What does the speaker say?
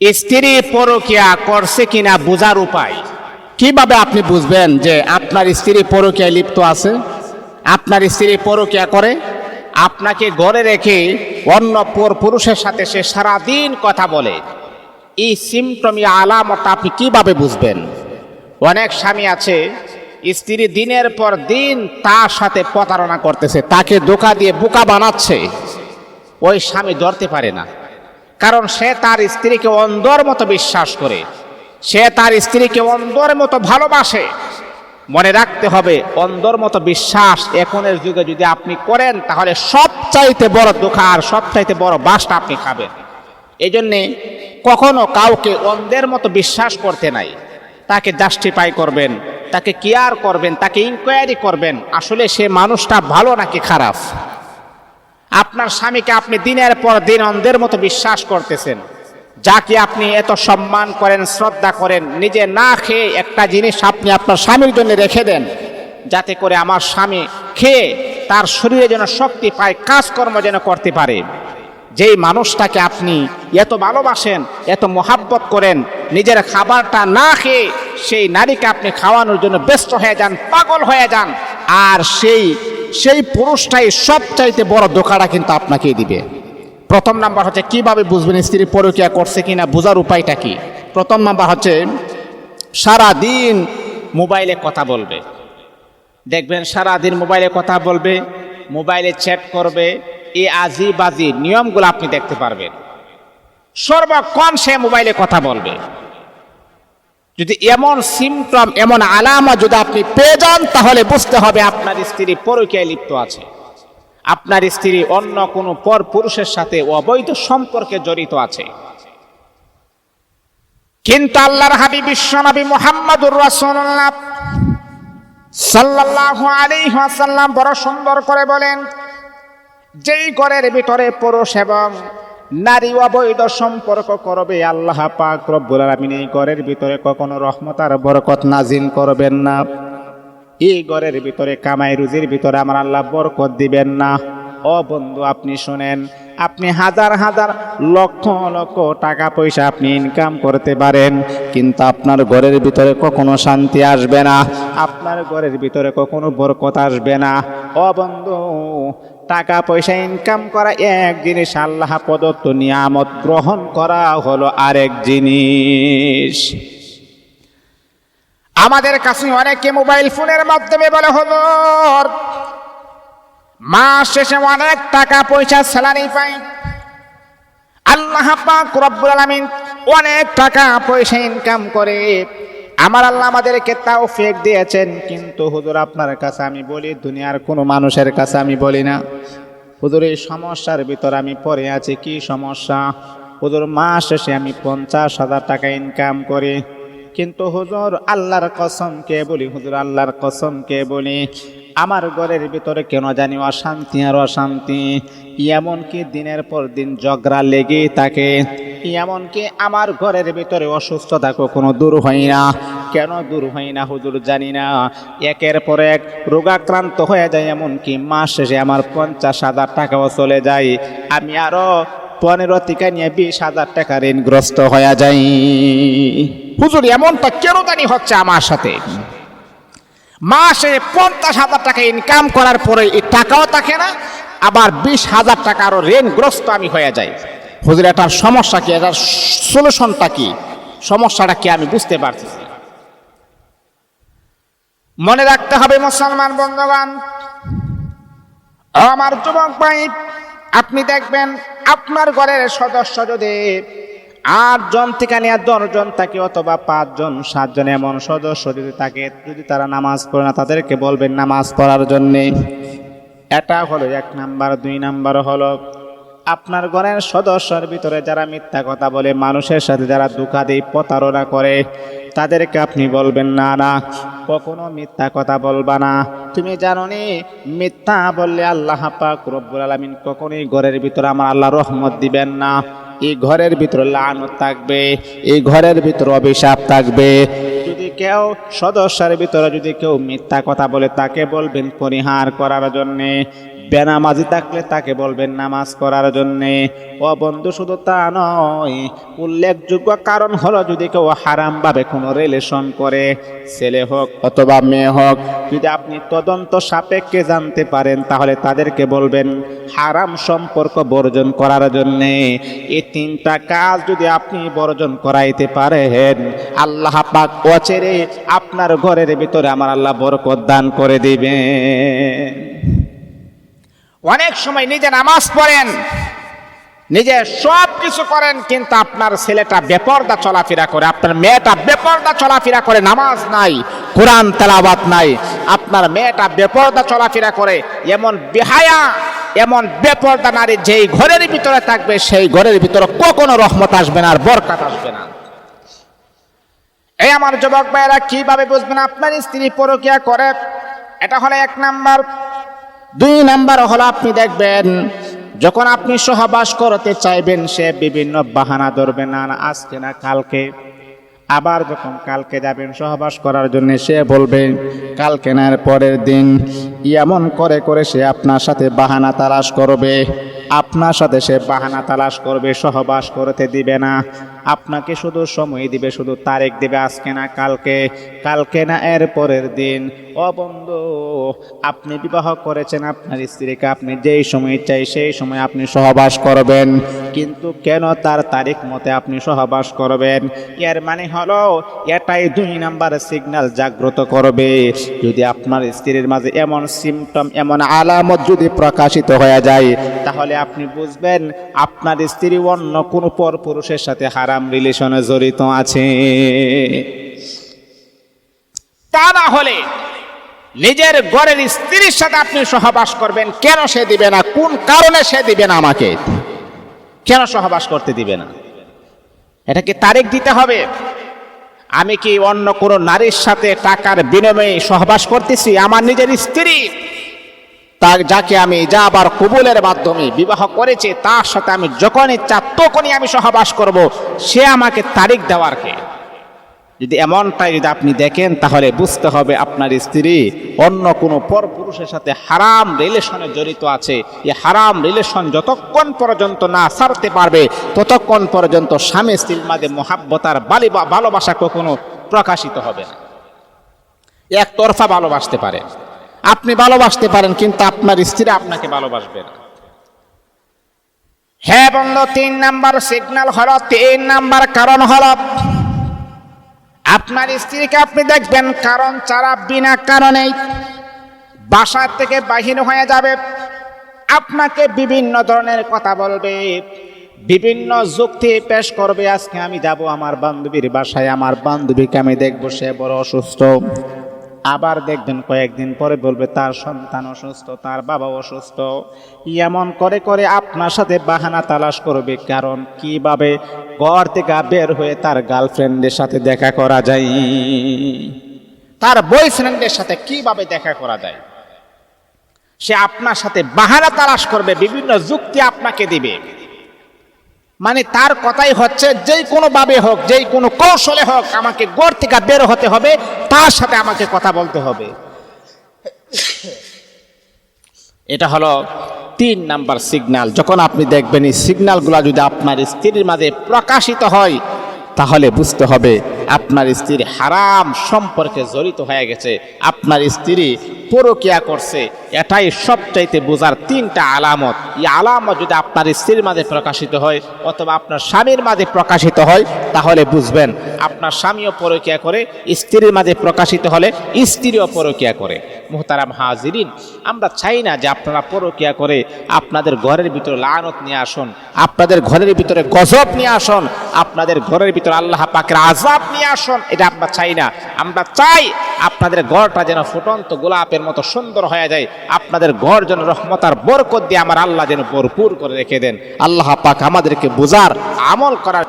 স্ত্রী পরকিয়া করছে কিনা বোঝার উপায়। কীভাবে আপনি বুঝবেন যে আপনার স্ত্রী পরকীয়ায় লিপ্ত আছে? আপনার স্ত্রী পরকিয়া করে? আপনাকে ঘরে রেখে অন্য পর পুরুষের সাথে সে সারাদিন কথা বলে। এই সিমটমি আলামত আপনি কীভাবে বুঝবেন? অনেক স্বামী আছে, স্ত্রী দিনের পর দিন তার সাথে প্রতারণা করতেছে, তাকে ধোকা দিয়ে বোকা বানাচ্ছে। ওই স্বামী ধরতে পারে না। কারণ সে তার স্ত্রীকে অন্ধর মতো বিশ্বাস করে। সে তার স্ত্রীকে অন্ধর মতো ভালোবাসে। মনে রাখতে হবে, অন্ধর মতো বিশ্বাস এখনের যুগে যদি আপনি করেন, তাহলে সবচাইতে বড় ধোকা আর সবচাইতে বড় বাসটা আপনি খাবেন। এই জন্যে কখনো কাউকে অন্ধের মতো বিশ্বাস করতে নাই। তাকে জাস্টিফাই করবেন, তাকে কেয়ার করবেন, তাকে ইনকোয়ারি করবেন, আসলে সে মানুষটা ভালো নাকি খারাপ? আপনার স্বামীকে আপনি দিনের পর দিন অন্ধের মতো বিশ্বাস করতেছেন। যাকে আপনি এত সম্মান করেন, শ্রদ্ধা করেন, নিজে না খেয়ে একটা জিনিস আপনি আপনার স্বামীর জন্য রেখে দেন, যাতে করে আমার স্বামী খেয়ে তার শরীরে যেন শক্তি পায়, কাজকর্ম যেন করতে পারে। যেই মানুষটাকে আপনি এত ভালোবাসেন, এত মোহাব্বত করেন, নিজের খাবারটা না খেয়ে সেই নারীকে আপনি খাওয়ানোর জন্য ব্যস্ত হয়ে যান, পাগল হয়ে যান, আর সেই সেই পুরুষটাই সবচাইতে বড় ধোকাটা কিন্তু আপনাকেই দিবে। প্রথম নাম্বার হচ্ছে, কীভাবে বুঝবেন স্ত্রী পরকিয়া করছে কিনা, বোঝার উপায়টা কি? প্রথম নাম্বার হচ্ছে সারা দিন মোবাইলে কথা বলবে। দেখবেন সারা দিন মোবাইলে কথা বলবে, মোবাইলে চ্যাট করবে এ আজি বাজি নিয়মগুলো আপনি দেখতে পারবেন। সর্বক্ষণ সে মোবাইলে কথা বলবে। যদি এমন সিমটম এমন আলামা যদি আপনি পেয়ে যান, তাহলে বুঝতে হবে আপনার স্ত্রী পরকীয়ায় লিপ্ত আছে। আপনার স্ত্রী অন্য কোনো পর পুরুষের সাথে অবৈধ সম্পর্কে জড়িত আছে। কিন্তু আল্লাহর হাবিব বিশ্বনবী মোহাম্মদুর রাসূলুল্লাহ সাল্লাল্লাহু আলাইহি ওয়াসাল্লাম বড় সুন্দর করে বলেন, যেই ঘরের ভিতরে পুরুষ এবং নারী অবৈধ সম্পর্ক করবে, আল্লাহ পাক রব্বুল আলামিন এই ঘরের ভিতরে কখনো রহমত আর বরকত নাজিল করবেন না। এই ঘরের ভিতরে কামাই রুজির ভিতরে আমার আল্লাহ বরকত দিবেন না। ও বন্ধু, আপনি শুনেন, আপনি হাজার হাজার লক্ষ লক্ষ টাকা পয়সা আপনি ইনকাম করতে পারেন, কিন্তু আপনার ঘরের ভিতরে কখনো শান্তি আসবে না। আপনার ঘরের ভিতরে কখনো বরকত আসবে না। ও বন্ধু টাকা পয়সা ইনকাম করা এক জিনিস, আল্লাহ প্রদত্ত নিয়ামত গ্রহণ করা হলো আরেক জিনিস। আমাদের কাছে অনেকে মোবাইল ফোনের মাধ্যমে বলে হলো মাস শেষে অনেক টাকা পয়সা স্যালারি পাই। আল্লাহ পাক রব্বুল আলামিন অনেক টাকা পয়সা ইনকাম করে আমার আল্লাহ আমাদেরকে তাও ফেক দিয়েছেন, কিন্তু হুজুর আপনার কাছে আমি বলি, দুনিয়ার কোনো মানুষের কাছে আমি বলি না। হুজুর, এই সমস্যার ভিতর আমি পড়ে আছি, কি সমস্যা? হুজুর, মাস শেষে আমি পঞ্চাশ হাজার টাকা ইনকাম করি। কিন্তু হুজুর, আল্লাহর কসম কে বলি? হুজুর, আল্লাহর কসম কে বলি? আমার ঘরের ভিতরে কেন জানি অশান্তি আর অশান্তি। এমনকি দিনের পর দিন ঝগড়া লেগেই থাকে। এমনকি আমার ঘরের ভিতরে অসুস্থতা কখনো দূর হয় না। কেন দূর হয় না হুজুর জানি না। একের পর এক রোগাক্রান্ত হয়ে যায়, এমনকি মাস শেষে আমার পঞ্চাশ হাজার টাকাও চলে যায়। আমি আরও পনেরো থেকে নিয়ে বিশ হাজার টাকা ঋণগ্রস্ত হয়ে যাই। হুজুর, এমনটা কেন জানি হচ্ছে আমার সাথে? মাসে পঞ্চাশ হাজার টাকা ইনকাম করার পরে এই টাকাও থাকে না, আবার বিশ হাজার টাকা আরও ঋণগ্রস্ত আমি হয়ে যাই। হুজুর, এটার সমস্যা কি? এটার সলিউশনটা কি? সমস্যাটা কি আমি বুঝতে পারছি মনে রাখতে হবে মুসলমান বন্ধুগণ, আমার যুবক ভাই, আপনি দেখবেন আপনার ঘরের সদস্য যদি আটজন থেকে নিয়ে দশজন থাকে অথবা পাঁচজন, সাতজন এমন সদস্য যদি থাকে, যদি তারা নামাজ পড়ে না, তাদেরকে বলবেন নামাজ পড়ার জন্যে। এটা হলো এক নাম্বার। দুই নাম্বার হলো, আপনার ঘরের সদস্যের ভিতরে যারা মিথ্যা কথা বলে, মানুষের সাথে যারা দুঃখা দেয় প্রতারণা করে, তাদেরকে আপনি বলবেন, না না, কখনো মিথ্যা কথা বলবা না। তুমি জানো নি মিথ্যা বললে আল্লাহ পাক রব্বুল আলামিন কখনোই ঘরের ভিতরে আমার আল্লাহ রহমত দিবেন না। এই ঘরের ভিতরে লানত থাকবে এই ঘরের ভিতরে অভিশাপ থাকবে। যদি কেউ সদস্যের ভিতরে যদি কেউ মিথ্যা কথা বলে, তাকে বলবেন পরিহার করার জন্যে। বেনামাজি থাকলে তাকে বলবেন নামাজ পড়ার জন্যে। ও বন্ধু, শুধু তা নয়, উল্লেখযোগ্য কারণ হলো যদি কেউ হারামভাবে কোনো রিলেশন করে, ছেলে হোক অথবা মেয়ে হোক যদি আপনি তদন্ত সাপেক্ষে জানতে পারেন, তাহলে তাদেরকে বলবেন, হারাম সম্পর্ক বর্জন করার জন্যে এই তিনটা কাজ যদি আপনি বর্জন করাইতে পারেন, আল্লাহ পাক অচেরে আপনার ঘরের ভিতরে আমার আল্লাহ বরকত দান করে দিবেন। অনেক সময় নিজে নামাজ পড়েন নিজে সব কিছু করেন, কিন্তু আপনার ছেলেটা বেপর্দা চলাফেরা করে, আপনার মেয়েটা বেপর্দা চলাফেরা করে, নামাজ নাই, কোরআন তেলাবাত নাই। আপনার মেয়েটা বেপর্দা চলাফেরা করে, এমন বেহায়া, এমন বেপর্দা নারী যেই ঘরের ভিতরে থাকবে, সেই ঘরের ভিতরে কখনো রহমত আসবে না আর বরকাত আসবে না। এই আমার যুবক ভাইয়েরা, কীভাবে বুঝবেন আপনার স্ত্রী পরকিয়া করে? এটা হলো এক নাম্বার। দুই নাম্বার হলো আপনি দেখবেন যখন আপনি সহবাস করতে চাইবেন, সে বিভিন্ন বাহানা ধরবে, না আজকে না, কালকে। আবার যখন কালকে যাবেন সহবাস করার জন্য, সে বলবে, কালকে না পরের দিন। এমন করে করে সে আপনার সাথে বাহানা তালাশ করবে। আপনার সাথে সে বাহানা তালাশ করবে, সহবাস করতে দিবে না। আপনাকে শুধু সময় দিবে, শুধু তারিখ দিবে আজকে না কালকে কালকে না এর পরের দিন। ও বন্ধু, আপনি বিবাহ করেছেন আপনার স্ত্রীকে, আপনি যেই সময় চাই সেই সময় আপনি সহবাস করবেন। কিন্তু কেন তার তারিখ মতে আপনি সহবাস করবেন? এর মানে হলো, এটাই দুই নাম্বার সিগন্যাল জাগ্রত করবে। যদি আপনার স্ত্রীর মাঝে এমন সিমটম এমন আলামত যদি প্রকাশিত হয়ে যায়, তাহলে আপনি বুঝবেন, আপনার স্ত্রী অন্য কোনো পর পুরুষের সাথে হারাম রিলেশনে জড়িত আছে। তা না হলে নিজের ঘরের স্ত্রীর সাথে আপনি সহবাস করবেন, কেন সে দিবে না? কোন কারণে সে দিবে না আমাকে? কেন সহবাস করতে দিবে না? এটা কি তারিখ দিতে হবে? আমি কি অন্য কোনো নারীর সাথে টাকার বিনিময়ে সহবাস করতেছি? আমার নিজের স্ত্রী তার যাকে আমি যা আবার কবুলের মাধ্যমে বিবাহ করেছে, তার সাথে আমি যখন ইচ্ছা তখনই আমি সহবাস করব। সে আমাকে তারিখ দেওয়ার কে? যদি এমনটাই যদি আপনি দেখেন, তাহলে বুঝতে হবে আপনার স্ত্রী অন্য কোনো পর পুরুষের সাথে হারাম রিলেশনে জড়িত আছে। এই হারাম রিলেশন যতক্ষণ পর্যন্ত না সারতে পারবে, ততক্ষণ পর্যন্ত স্বামী স্ত্রীর মাঝে মহাব্বতার বালি ভালোবাসা কখনো প্রকাশিত হবে না। একতরফা ভালোবাসতে পারে। আপনি ভালোবাসতে পারেন, কিন্তু আপনার স্ত্রী আপনাকে ভালোবাসবে না। হ্যাঁ বন্ধু, তিন নাম্বার সিগন্যাল হলো, তিন নাম্বার কারণ হলো, আপনার স্ত্রীকে আপনি দেখবেন কারণ ছাড়া বিনা কারণেই বাসার থেকে বাহির হয়ে যাবে। আপনাকে বিভিন্ন ধরনের কথা বলবে, বিভিন্ন যুক্তি পেশ করবে। আজকে আমি যাব আমার বান্ধবীর বাসায়, আমার বান্ধবীকে আমি দেখব, সে বড় অসুস্থ। আবার দেখবেন কয়েকদিন পরে বলবে, তার সন্তান অসুস্থ, তার বাবা অসুস্থ। এমন করে করে আপনার সাথে বাহানা তালাশ করবে, কারণ কীভাবে ঘর থেকে বের হয়ে তার গার্লফ্রেন্ডের সাথে দেখা করা যায়? তার বয়ফ্রেন্ডের সাথে কীভাবে দেখা করা যায়? সে আপনার সাথে বাহানা তালাশ করবে, বিভিন্ন যুক্তি আপনাকে দিবে। মানে তার কথাই হচ্ছে, যেই কোনোভাবে হোক, যেই কোনো কৌশলে হোক, আমাকে গড় থেকে বের হতে হবে, তার সাথে আমাকে কথা বলতে হবে। এটা হলো তিন নাম্বার সিগনাল যখন আপনি দেখবেন এই সিগনালগুলো যদি আপনার স্ত্রীর মাঝে প্রকাশিত হয়, তাহলে বুঝতে হবে আপনার স্ত্রী হারাম সম্পর্কে জড়িত হয়ে গেছে, আপনার স্ত্রী পরকিয়া করছে, এটাই সবচাইতে বোঝার তিনটা আলামত। এই আলামত যদি আপনার স্ত্রীর মাঝে প্রকাশিত হয় অথবা আপনার স্বামীর মাঝে প্রকাশিত হয়, তাহলে বুঝবেন আপনার স্বামীও পরকিয়া করে, স্ত্রীর মাঝে প্রকাশিত হলে স্ত্রীও পরকিয়া করে। মোহতারাম হাজিরিন, আমরা চাই না যে আপনারা পরকিয়া করে আপনাদের ঘরের ভিতরে লানত নিয়ে আসুন, আপনাদের ঘরের ভিতরে গজব নিয়ে আসুন, আপনাদের ঘরের ভিতরে আল্লাহ পাকের আজাব নিয়ে আসুন। এটা আমরা চাই না। আমরা চাই আপনাদের ঘরটা যেন ফুটন্ত গোলাপের মতো সুন্দর হয়ে যায়। আপনাদের ঘর যেন রহমতার বরকত দিয়ে আমার আল্লাহ যেন ভরপুর করে রেখে দেন। আল্লাহ পাক আমাদেরকে বোঝার আমল করার